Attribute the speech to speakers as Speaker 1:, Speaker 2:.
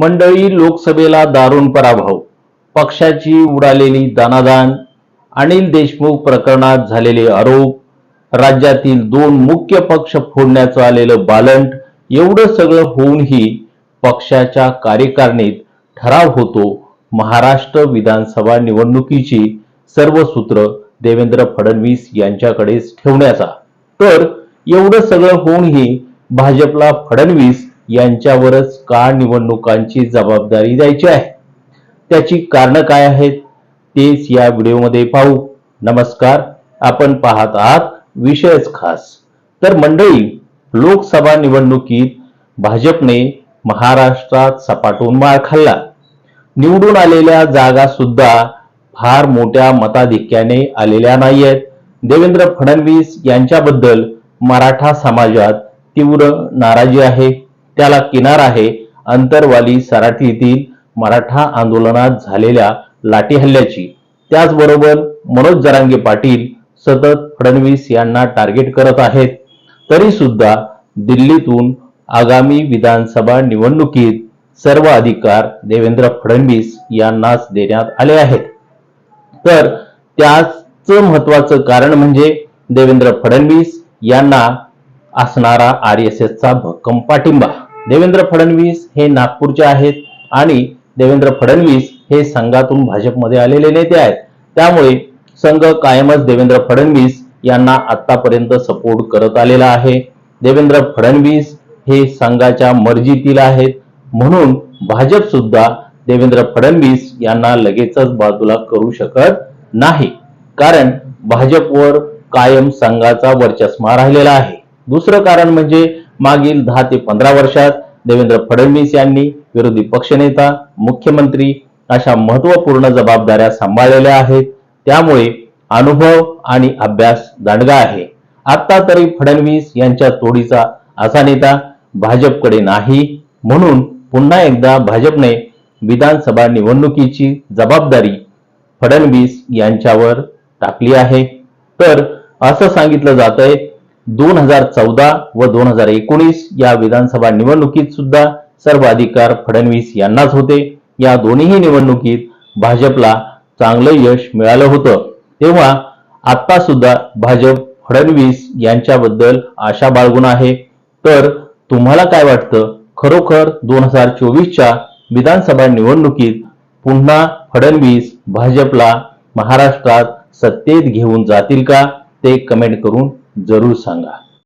Speaker 1: मंडळी लोकसभेला दारुण पराभव. पक्षाची उडालेली दानादान अनिल देशमुख प्रकरणात झालेले आरोप राज्यातील दोन मुख्य पक्ष फोडण्याचं आलेलं बालंट एवढं सगळं होऊनही पक्षाच्या कार्यकारणीत ठराव होतो. महाराष्ट्र विधानसभा निवडणुकीची सर्व सूत्र देवेंद्र फडणवीस यांच्याकडेच ठेवण्याचा. तर एवढं सगळं होऊनही भाजपला फडणवीस यांच्यावरच का निवडणुकांची जबाबदारी द्यायची आहे? त्याची कारणं काय आहेत? तेच या व्हिडिओमध्ये पाहू. नमस्कार. आपण पाहत आहात विषयच खास. तर मंडळी लोकसभा निवडणुकीत भाजपने महाराष्ट्रात सपाटून मार खाल्ला. निवडून आलेल्या जागा सुद्धा फार मोठ्या मताधिक्याने आलेल्या नाहीयेत. देवेंद्र फडणवीस यांच्याबद्दल मराठा समाजात तीव्र नाराजी आहे. त्याला किनार आहे. अंतरवाली सराठीतील मराठा आंदोलनात झालेल्या लाठी हल्ल्याची. त्याचबरोबर मनोज जरांगे पाटील सतत फडणवीस यांना टार्गेट करत आहेत. तरी सुद्धा दिल्लीतून आगामी विधानसभा निवडणुकीत सर्व अधिकार देवेंद्र फडणवीस यांनाच देण्यात आले आहेत. तर त्याच महत्वाचं कारण म्हणजे देवेंद्र फडणवीस यांना असणारा आर एस एसचा भक्कम पाठिंबा. देवेंद्र फडणवीस हे नागपूरचे आहेत आणि देवेंद्र फडणवीस हे संघातून भाजपमध्ये आलेले नेते आहेत. त्यामुळे संघ कायमच देवेंद्र फडणवीस यांना आतापर्यंत सपोर्ट करत आलेला आहे. देवेंद्र फडणवीस हे संघाच्या मर्जीतील आहेत. म्हणून भाजप सुद्धा देवेंद्र फडणवीस यांना लगेचच बाजूला करू शकत नाही. कारण भाजपवर कायम संघाचा वर्चस्मा राहिलेला आहे. दुसरं कारण म्हणजे मागील दहा ते पंधरा वर्षात देवेंद्र फडणवीस यांनी विरोधी पक्षनेता मुख्यमंत्री अशा महत्त्वपूर्ण जबाबदाऱ्या सांभाळलेल्या आहेत. त्यामुळे अनुभव आणि अभ्यास दांडगा आहे. आता तरी फडणवीस यांच्या तोडीचा असा नेता भाजपकडे नाही. म्हणून पुन्हा एकदा भाजपने विधानसभा निवडणुकीची जबाबदारी फडणवीस यांच्यावर टाकली आहे. तर असं सांगितलं जात आहे दोन हजार चौदा व दोन हजार एकोणीस या विधानसभा निवडणुकीत सुद्धा सर्व अधिकार फडणवीस यांनाच होते. या दोन्हीही निवडणुकीत भाजपला चांगलं यश मिळालं होतं. तेव्हा आता सुद्धा भाजप फडणवीस यांच्याबद्दल आशा बाळगून आहे. तर तुम्हाला काय वाटतं? खरोखर दोन हजार चोवीसच्या विधानसभा निवडणुकीत पुन्हा फडणवीस भाजपला महाराष्ट्रात सत्तेत घेऊन जातील का? ते कमेंट करून जरूर सांगा.